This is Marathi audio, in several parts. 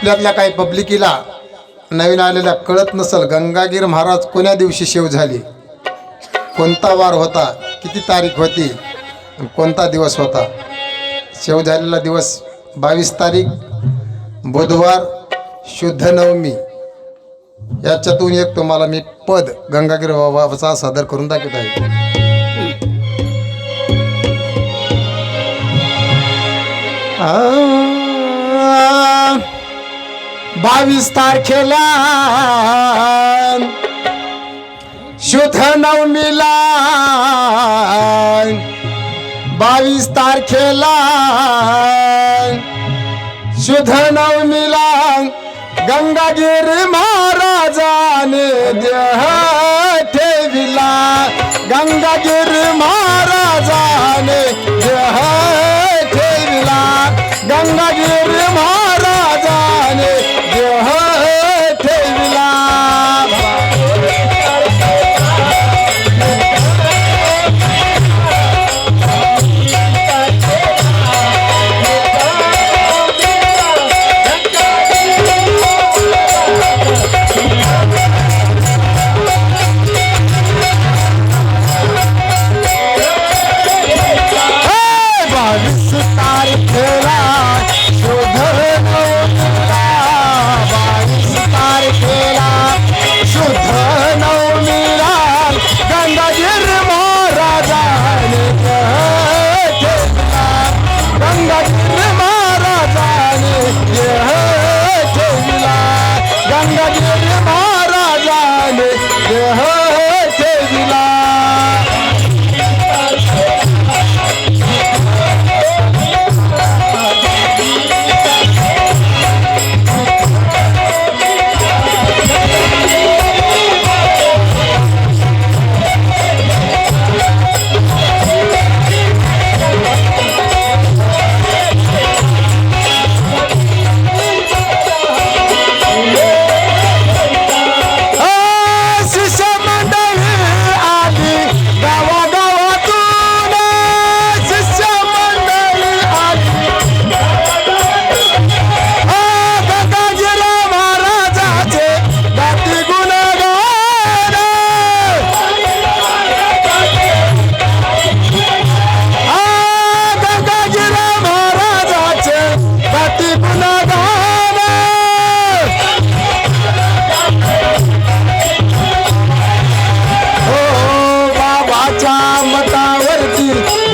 आपल्यातल्या काही पब्लिकीला नवीन आलेल्या कळत नसल गंगागीर महाराज कोण्या दिवशी शेव झाली? कोणता वार होता? किती तारीख होती? कोणता दिवस होता? शेव झालेला दिवस बावीस तारीख बुधवार शुद्ध नवमी. याच्यातून एक तुम्हाला मी पद गंगागीर बाबाचा सादर करून दाखवत आहे. आ, बावीस तारखेला. शुद्ध नवमीला. बावीस तारखेला. शुद्ध नवमीला. गंगागिरी महाराजाने देह ठेविला. गंगागिरी महा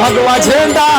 花给我钱的。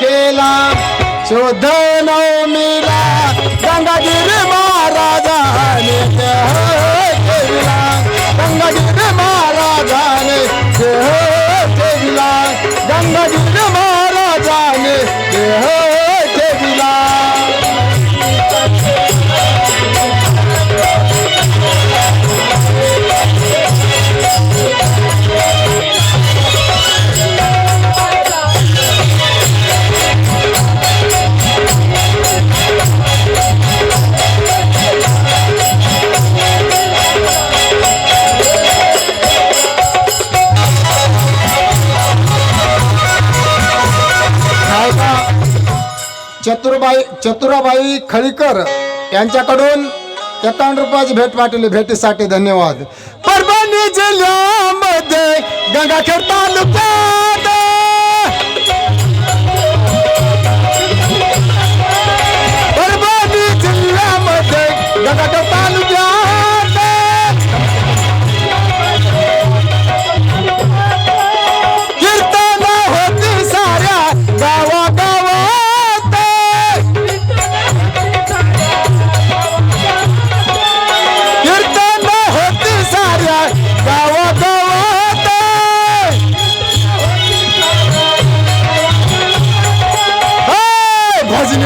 केला. शोधनौ चतुरबाई चतुराबाई खळीकर यांच्याकडून एकावन्न रुपयाची भेट पाठवली. भेटीसाठी धन्यवाद. परभणी जिल्ह्यामध्ये गंगाखेड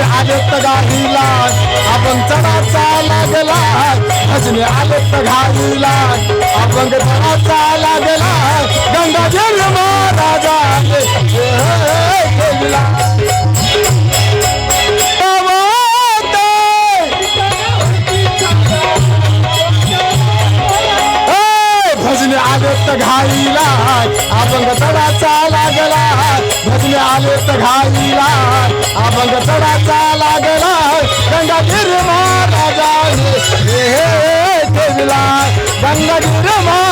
आलेत घालीला आपण चढाचा लागला भजने आलेत घालीला आपण चढाचा लागला गंगाधर महाराजा मग चढाचा लागला गंगाधीर महाराजाने हे हे ठेवला गंगाधीर महा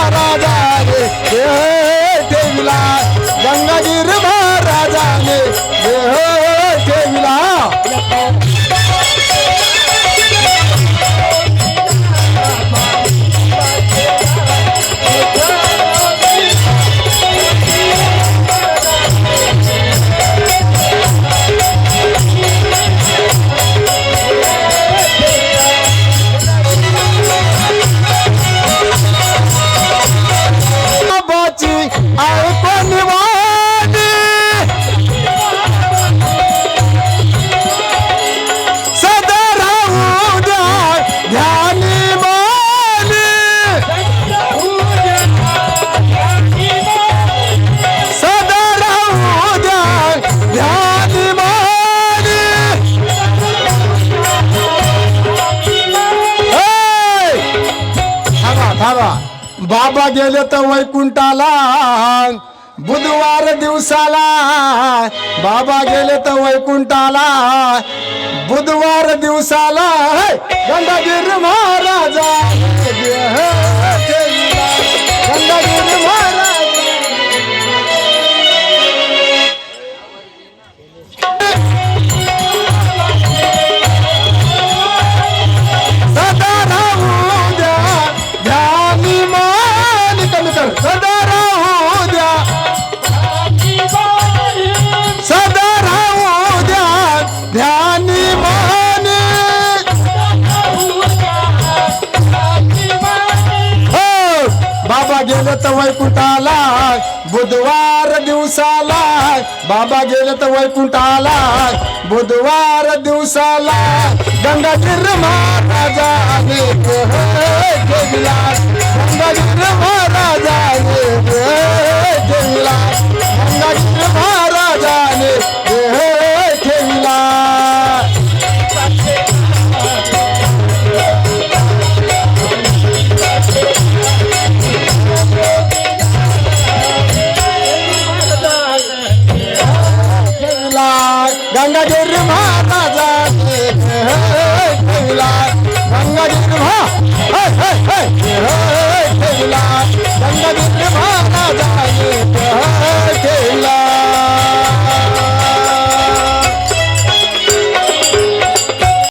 बाबा गेले तर वैकुंठाला बुधवार दिवसाला बाबा गेले तर वैकुंठाला बुधवार दिवसाला हे! महाराजा गंगाधीर महाराज वैकुंठाला बुधवार दिवसाला. बाबा गेले तर वैकुंठाला बुधवार दिवसाला. गंगा गिर महाराजाने गंगा गिर महाराजाने गंगा गिर महाराज